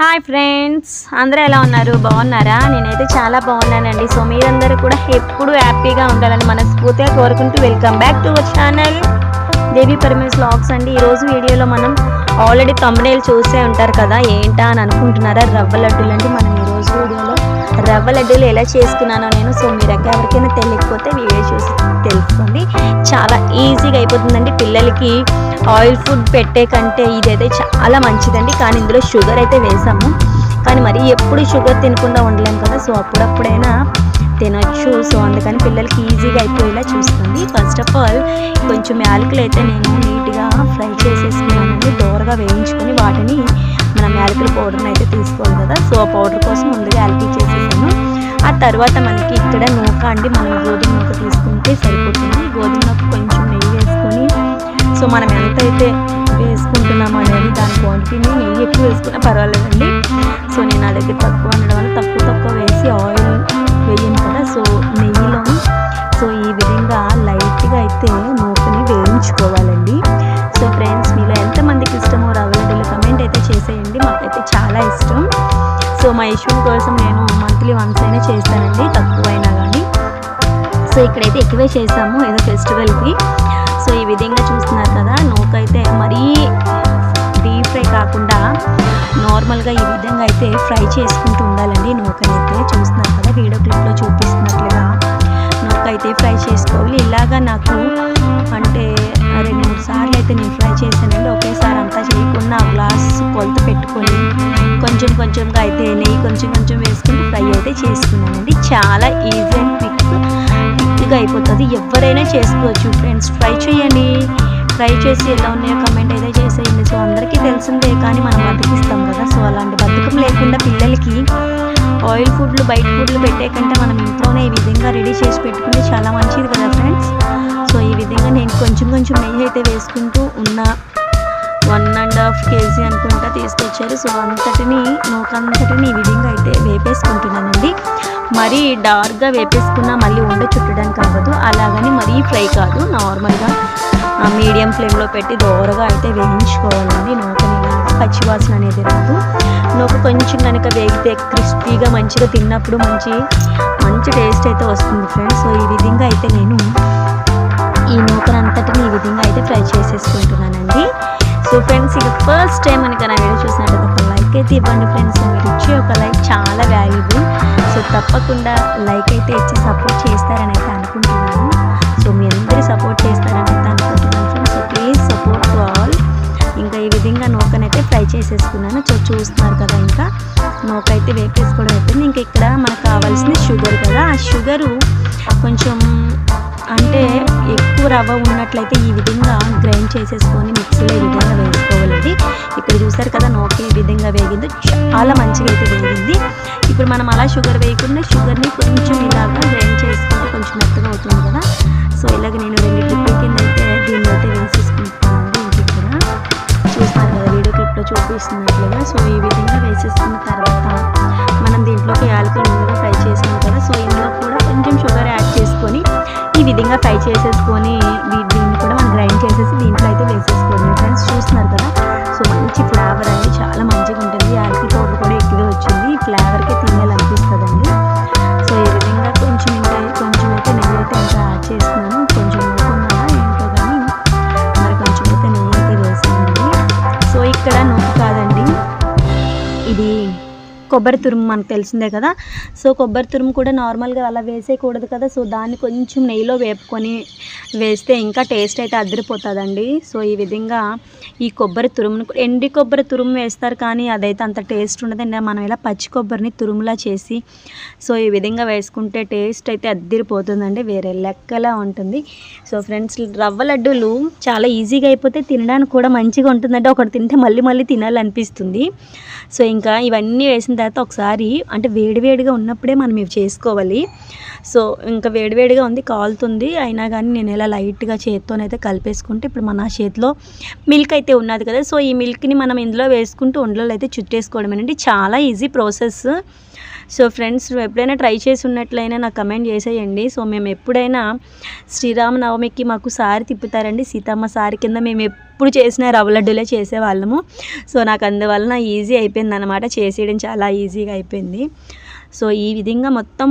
Hi friends అందరూ ఎలా ఉన్నారు? బాగున్నారా? నేనైతే చాలా బాగున్నానండి. సో మీరందరూ కూడా ఎప్పుడు హ్యాపీగా ఉండాలని మనస్ఫూర్తిగా కోరుకుంటూ welcome back to our channel Devi Paramesh blogs అండి. ఈరోజు వీడియోలో మనం ఆల్రెడీ తమ్ముడేలు చూసే ఉంటారు కదా ఏంటా అని అనుకుంటున్నారా? రవ్వ లడ్డూలు అంటే మనం రవ్వ లడ్డూలు ఎలా చేసుకున్నానో నేను సో మీరు ఎవరికైనా తెలియకపోతే వీడియో చూసి తెలుసుకోండి. చాలా ఈజీగా అయిపోతుందండి. పిల్లలకి ఆయిల్ ఫుడ్ పెట్టే కంటే ఇదైతే చాలా మంచిదండి. కానీ ఇందులో షుగర్ అయితే వేసాము. కానీ మరి ఎప్పుడు షుగర్ తినకుండా ఉండలేము కదా సో అప్పుడప్పుడైనా తినొచ్చు. సో అందుకని పిల్లలకి ఈజీగా అయిపోయేలా చూస్తుంది ఫస్ట్ ఆఫ్ ఆల్ కొంచెం యాలకులు అయితే నేను నీట్గా ఫ్రై చేసేసుకున్నానండి. దోరగా వేయించుకొని వాటిని మనం యాలకుల పౌడర్ని అయితే తీసుకోవాలి కదా. సో ఆ పౌడర్ కోసం ముందుగా యాలకులు చేసేసాను. ఆ తర్వాత మనకి ఇక్కడ నూక అండి. మనం గోధుమ నూక తీసుకుంటే సరిపోతుంది. గోధుమ నూక కొంచెం నెయ్యి వేసుకొని సో మనం ఎంత అయితే వేసుకుంటున్నామో అనేది దాని క్వాంటిటీని నెయ్యి ఎక్కువ వేసుకున్నా పర్వాలేదండి. సో నేను నా దగ్గర తక్కువ ఉండడం వల్ల తక్కువ తక్కువ వేసి ఆయిల్ వేయను కదా. సో సో సో కోసం నేను మంత్లీ వన్స్ అయినా చేస్తానండి తక్కువైనా కానీ సో ఇక్కడైతే ఎక్కువే చేసాము ఏదో ఫెస్టివల్కి సో ఈ విధంగా చూస్తున్నారు కదా నూకైతే మరీ డీప్ ఫ్రై కాకుండా నార్మల్గా ఈ విధంగా అయితే ఫ్రై చేసుకుంటూ ఉండాలండి నూకనైతే చూస్తున్నారు కదా వీడియో క్లిప్లో చూపిస్తున్నట్లుగా నూకైతే అయితే ఫ్రై చేసుకోవాలి. ఇలాగా నాకు అంటే రెండు మూడు సార్లు అయితే నేను ఫ్రై చేశానండి. ఒకేసారి అంతా చేయకుండా గ్లాస్ కొలత పెట్టుకొని కొంచెం కొంచెంగా అయితే నెయ్యి కొంచెం కొంచెం వేసుకుని ఫ్రై అయితే చేసుకున్నానండి చాలా ఈజీ అండ్ క్విక్ క్విక్గా అయిపోతుంది. ఎవరైనా చేసుకోవచ్చు ఫ్రెండ్స్. ట్రై చేయండి. ట్రై చేసి ఎలా ఉన్నాయో కమెంట్ అయితే చేసేయండి. సో అందరికీ తెలిసిందే కానీ మనం బతికిస్తాం కదా. సో అలాంటి బతుకం లేకుండా పిల్లలకి ఆయిల్ ఫుడ్లు బయట ఫుడ్లు పెట్టే కంటే మనం ఇంట్లోనే ఈ విధంగా రెడీ చేసి పెట్టుకుంటే చాలా మంచిది కదా ఫ్రెండ్స్. సో ఈ విధంగా నేను కొంచెం కొంచెం నెయ్యి అయితే వేసుకుంటూ ఉన్నా వన్ అండ్ హాఫ్ కేజీ అనుకుంటా తీసుకొచ్చారు. సో అంతటిని నూకంతటిని ఈ విధంగా అయితే వేపేసుకుంటున్నానండి. మరీ డార్క్గా వేపేసుకున్నా మళ్ళీ ఉండ చుట్టడానికి అవ్వదు. అలాగని మరీ ఫ్రై కాదు. నార్మల్గా మీడియం ఫ్లేమ్లో పెట్టి దోరగా అయితే వేయించుకోవాలండి. నూకని పచ్చివాసన అనేది రాదు. నూక కొంచెం కనుక వేగితే క్రిస్పీగా మంచిగా తిన్నప్పుడు మంచి మంచి టేస్ట్ అయితే వస్తుంది ఫ్రెండ్స్. సో ఈ విధంగా అయితే నేను ఈ నూకనంతటిని ఈ విధంగా అయితే ఫ్రై చేసేసుకుంటున్నానండి. సో ఫ్రెండ్స్ ఇది ఫస్ట్ టైం మనకి నా వీడియో చూసినట్టు ఒక లైక్ అయితే ఇవ్వండి ఫ్రెండ్స్ మీరు ఇచ్చే ఒక లైక్ చాలా వాల్యుబుల్ సో తప్పకుండా లైక్ అయితే ఇచ్చి సపోర్ట్ చేస్తారని అయితే అనుకుంటున్నాను. సో మీ అందరూ సపోర్ట్ చేస్తారని అయితే అనుకుంటున్నాను friends so please support to all ఇంకా ఈ విధంగా నూకనైతే ఫ్రై చేసేసుకున్నాను. సో చూస్తున్నారు కదా ఇంకా. నూక అయితే వేపేసుకోవడం అయిపోయింది. ఇంకా ఇక్కడ మనకు కావాల్సింది షుగర్ కదా. ఆ షుగరు కొంచెం అంటే ఎక్కువ రవ్వ ఉన్నట్లయితే ఈ విధంగా గ్రైండ్ చేసేసుకొని మిక్సీలో ఈ విధంగా వేసుకోవాలండి. ఇక్కడ చూసారు కదా నోకి ఈ విధంగా వేగింది. చాలా మంచిగా అయితే వేగింది. ఇప్పుడు మనం అలా షుగర్ వేయకుండా షుగర్ని కొంచెం ఇలాగా గ్రైండ్ చేసుకుంటే కొంచెం మెత్తగా అవుతుంది కదా. సో ఇలాగ నేను రెండు ట్రిప్పుల కింద అయితే దీన్ని అయితే వేసేసుకుంటానండి ఇది ఇక్కడ చూస్తున్నారు కదా వీడియో క్లిప్లో చూపిస్తున్నట్లుగా. సో ఈ విధంగా వేసేసుకున్న తర్వాత మనం దీంట్లోకి యాలకులు ముందుగా కొబ్బరి తురుము మనకు తెలిసిందే కదా. సో కొబ్బరి తురుము కూడా నార్మల్గా అలా వేసేయకూడదు కదా. సో దాన్ని కొంచెం నెయ్యిలో వేపుకొని వేస్తే ఇంకా టేస్ట్ అయితే అదిరిపోతుందండి. సో ఈ విధంగా ఈ కొబ్బరి తురుమును ఎండి కొబ్బరి తురుము వేస్తారు కానీ అదైతే అంత టేస్ట్ ఉండదండి. మనం ఇలా పచ్చి కొబ్బరిని తురుములా చేసి సో ఈ విధంగా వేసుకుంటే టేస్ట్ అయితే అద్దిరిపోతుందండి వేరే లెక్కలా ఉంటుంది. సో ఫ్రెండ్స్ రవ్వ లడ్డూలు చాలా ఈజీగా అయిపోతే తినడానికి కూడా మంచిగా ఉంటుందంటే ఒకటి తింటే మళ్ళీ మళ్ళీ తినాలనిపిస్తుంది. సో ఇంకా ఇవన్నీ వేసిన తర్వాత తర్వాత ఒకసారి అంటే వేడివేడిగా ఉన్నప్పుడే మనం ఇవి చేసుకోవాలి. సో ఇంకా వేడివేడిగా ఉంది కాలుతుంది. అయినా కానీ నేను ఇలా లైట్గా చేత్తోనైతే కలిపేసుకుంటే ఇప్పుడు మన చేతిలో మిల్క్ అయితే ఉన్నది కదా. సో ఈ మిల్క్ని మనం ఇందులో వేసుకుంటూ ఉండలో అయితే చుట్టేసుకోవడమేనండి చాలా ఈజీ ప్రాసెస్. సో ఫ్రెండ్స్ ఎప్పుడైనా ట్రై చేసి ఉన్నట్లయినా నాకు కమెంట్ చేసేయండి. సో మేము ఎప్పుడైనా శ్రీరామనవమికి మాకు సారి తిప్పుతారండి. సీతమ్మ సారి కింద మేము ఎప్పుడు చేసిన రవ్వ లడ్డూలే చేసేవాళ్ళము. సో నాకు అందువలన ఈజీ అయిపోయింది అనమాట చేసేయడం చాలా ఈజీగా అయిపోయింది. సో ఈ విధంగా మొత్తం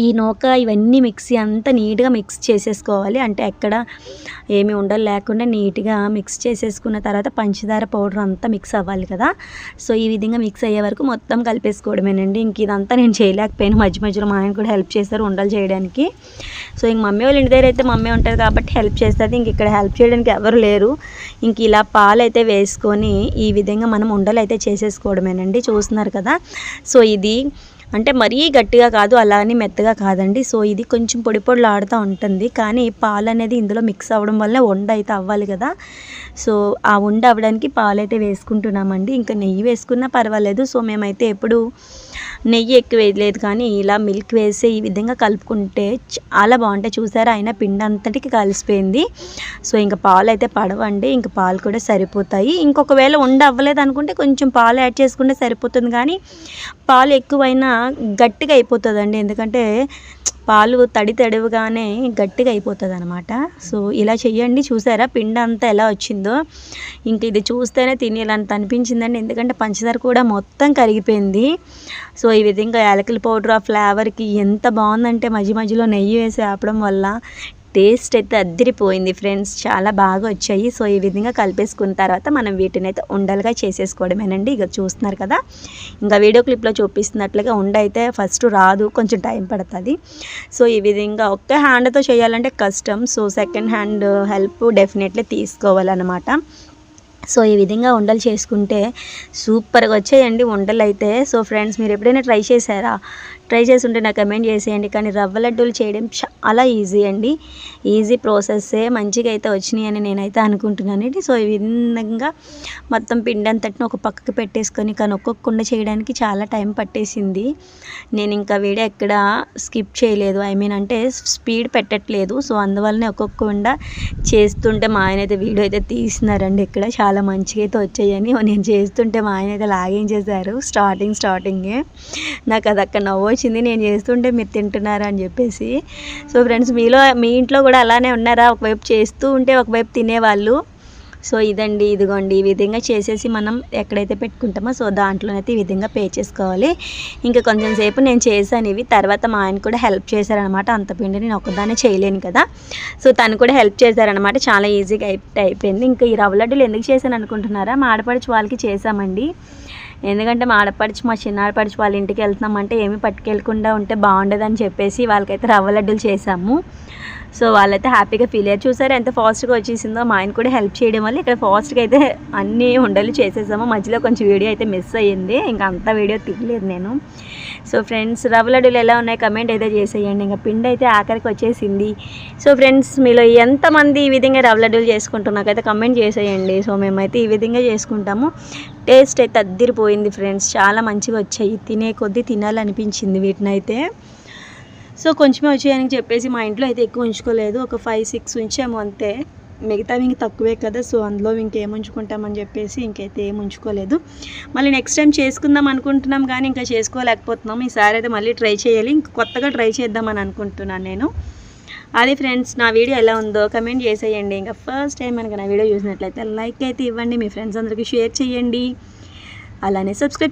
ఈ నూక ఇవన్నీ మిక్సీ అంతా నీట్గా మిక్స్ చేసేసుకోవాలి. అంటే ఎక్కడ ఏమి ఉండలు లేకుండా నీట్గా మిక్స్ చేసేసుకున్న తర్వాత పంచదార పౌడర్ అంతా మిక్స్ అవ్వాలి కదా. సో ఈ విధంగా మిక్స్ అయ్యే వరకు మొత్తం కలిపేసుకోవడమేనండి. ఇంక ఇదంతా నేను చేయలేకపోయాను. మధ్య మధ్యలో మా ఆయన కూడా హెల్ప్ చేస్తారు ఉండలు చేయడానికి. సో ఇంక మమ్మీ వాళ్ళ ఇంటి దగ్గర అయితే మమ్మీ ఉంటుంది కాబట్టి హెల్ప్ చేస్తుంది. ఇంక ఇక్కడ హెల్ప్ చేయడానికి ఎవరు లేరు. ఇంక ఇలా పాలు అయితే వేసుకొని ఈ విధంగా మనం ఉండలు అయితే చేసేసుకోవడమేనండి. చూస్తున్నారు కదా. సో ఇది అంటే మరీ గట్టిగా కాదు అలా అని మెత్తగా కాదండి. సో ఇది కొంచెం పొడి పొడిలాడుతూ ఉంటుంది. కానీ పాలు అనేది ఇందులో మిక్స్ అవ్వడం వల్ల వండ అయితే అవ్వాలి కదా. సో ఆ వండ అవ్వడానికి పాలు అయితే వేసుకుంటున్నామండి. ఇంకా నెయ్యి వేసుకున్నా పర్వాలేదు. సో మేమైతే ఎప్పుడు నెయ్యి ఎక్కువ వేయలేదు కానీ ఇలా మిల్క్ వేసి ఈ విధంగా కలుపుకుంటే చాలా బాగుంటాయి. చూసారా? అయినా పిండి అంతటికి కలిసిపోయింది. సో ఇంకా పాలు అయితే పడవండి. ఇంకా పాలు కూడా సరిపోతాయి. ఇంకొకవేళ ఉండ అవ్వలేదు అనుకుంటే కొంచెం పాలు యాడ్ చేసుకుంటే సరిపోతుంది కానీ పాలు ఎక్కువైనా గట్టిగా అయిపోతుందండి. ఎందుకంటే పాలు తడి తడివిగానే గట్టిగా అయిపోతుంది అనమాట సో ఇలా చెయ్యండి. చూసారా? పిండి అంతా ఎలా వచ్చిందో? ఇంక ఇది చూస్తేనే తినేలాంత అనిపించిందండి. ఎందుకంటే పంచదార కూడా మొత్తం కరిగిపోయింది. సో ఈ విధంగా యాలకుల పౌడర్ ఆ ఫ్లేవర్కి ఎంత బాగుందంటే మధ్య మధ్యలో నెయ్యి వేసి ఆపడం వల్ల టేస్ట్ అయితే అద్దరిపోయింది ఫ్రెండ్స్. చాలా బాగా వచ్చాయి. సో ఈ విధంగా కలిపేసుకున్న తర్వాత మనం వీటిని అయితే ఉండలుగా చేసేసుకోవడమేనండి. ఇక చూస్తున్నారు కదా? ఇంకా వీడియో క్లిప్లో చూపిస్తున్నట్లుగా ఉండ అయితే ఫస్ట్ రాదు. కొంచెం టైం పడుతుంది. సో ఈ విధంగా ఒక్క హ్యాండ్తో చేయాలంటే కష్టం. So second hand help definitely తీసుకోవాలన్నమాట. సో ఈ విధంగా ఉండలు చేసుకుంటే సూపర్గా వచ్చాయండి ఉండలు అయితే సో ఫ్రెండ్స్ మీరు ఎప్పుడైనా ట్రై చేశారా? ట్రై చేసి ఉంటే నాకు కమెంట్ చేసేయండి. కానీ రవ్వ లడ్డూలు చేయడం చాలా ఈజీ అండి. ఈజీ ప్రాసెస్సే మంచిగా అయితే వచ్చినాయి అని నేనైతే అనుకుంటున్నానండి సో ఈ విధంగా మొత్తం పిండి అంతటిని ఒక పక్కకు పెట్టేసుకొని కానీ ఒక్కొక్కకుండా చేయడానికి చాలా టైం పట్టేసింది. నేను ఇంకా వీడియో ఎక్కడ స్కిప్ చేయలేదు. ఐ మీన్ అంటే స్పీడ్ పెట్టట్లేదు. సో అందువల్లనే ఒక్కొక్కకుండా చేస్తుంటే మా ఆయన అయితే వీడియో అయితే తీస్తున్నారండి ఇక్కడ. చాలా మంచిగా అయితే వచ్చాయని నేను చేస్తుంటే మా ఆయన అయితే లాగింగ్ చేశారు? స్టార్టింగ్ స్టార్టింగే నాకు అది అక్కడ నవ్వు వచ్చింది నేను చేస్తుంటే మీరు తింటున్నారా అని చెప్పేసి. సో ఫ్రెండ్స్ మీలో మీ ఇంట్లో కూడా అలానే ఉన్నారా? ఒకవైపు చేస్తూ ఉంటే ఒకవైపు తినేవాళ్ళు. సో ఇదండి ఇదిగోండి ఈ విధంగా చేసేసి మనం ఎక్కడైతే పెట్టుకుంటామో సో దాంట్లోనైతే ఈ విధంగా పే చేసుకోవాలి. ఇంకా కొంచెం సేపు నేను చేశాను ఇవి. తర్వాత మా ఆయన కూడా హెల్ప్ చేశారనమాట అంత పిండి నేను ఒకదానే చేయలేను కదా. సో తను కూడా హెల్ప్ చేశారనమాట చాలా ఈజీగా అయిపోయింది. ఇంకా ఈ రవ్వ లడ్డూలు ఎందుకు చేశాను అనుకుంటున్నారా? మా వాళ్ళకి చేసామండి ఎందుకంటే మా ఆడపడిచి మా చిన్న ఆడపడిచి వాళ్ళ ఇంటికి వెళ్తున్నామంటే ఏమి పట్టుకెళ్ళకుండా ఉంటే బాగుండదని చెప్పేసి వాళ్ళకైతే రవ్వ లడ్డూలు చేసాము సో వాళ్ళైతే హ్యాపీగా ఫీల్ అయ్యారు. చూసారు ఎంత ఫాస్ట్గా వచ్చేసిందో? మా ఆయన కూడా హెల్ప్ చేయడం వల్ల ఇక్కడ ఫాస్ట్గా అయితే అన్నీ ఉండలు చేసేసాము. మధ్యలో కొంచెం వీడియో అయితే మిస్ అయ్యింది. ఇంకా అంత వీడియో తీయలేదు నేను. సో ఫ్రెండ్స్ రవ్వ లడ్డూలు ఎలా ఉన్నాయి కమెంట్ అయితే చేసేయండి. ఇంకా పిండి అయితే ఆఖరికి వచ్చేసింది. సో ఫ్రెండ్స్ మీలో ఎంతమంది ఈ విధంగా రవ్వ లడ్డూలు చేసుకుంటున్నాకైతే కమెంట్ చేసేయండి. సో మేమైతే ఈ విధంగా చేసుకుంటాము. టేస్ట్ అయితే అద్దిరిపోయింది ఫ్రెండ్స్. చాలా మంచిగా వచ్చాయి. తినే కొద్దీ తినాలనిపించింది వీటినైతే. సో కొంచెమే వచ్చాయని చెప్పేసి మా ఇంట్లో అయితే ఎక్కువ ఉంచుకోలేదు. ఒక ఫైవ్ సిక్స్ ఉంచాము అంతే. మిగతా ఇంక తక్కువే కదా సో అందులో ఇంకేం ఉంచుకుంటామని చెప్పేసి ఇంకైతే ఏం ఉంచుకోలేదు. మళ్ళీ నెక్స్ట్ టైం చేసుకుందాం అనుకుంటున్నాం కానీ ఇంకా చేసుకోలేకపోతున్నాం. ఈసారి అయితే మళ్ళీ ట్రై చేయాలి. ఇంక కొత్తగా ట్రై చేద్దామని అనుకుంటున్నాను నేను. అది ఫ్రెండ్స్ నా వీడియో ఎలా ఉందో కమెంట్ చేసేయండి. ఇంకా ఫస్ట్ టైం కనుక నా వీడియో చూసినట్లయితే లైక్ అయితే ఇవ్వండి. మీ ఫ్రెండ్స్ అందరికీ షేర్ చేయండి. అలానే సబ్స్క్రైబ్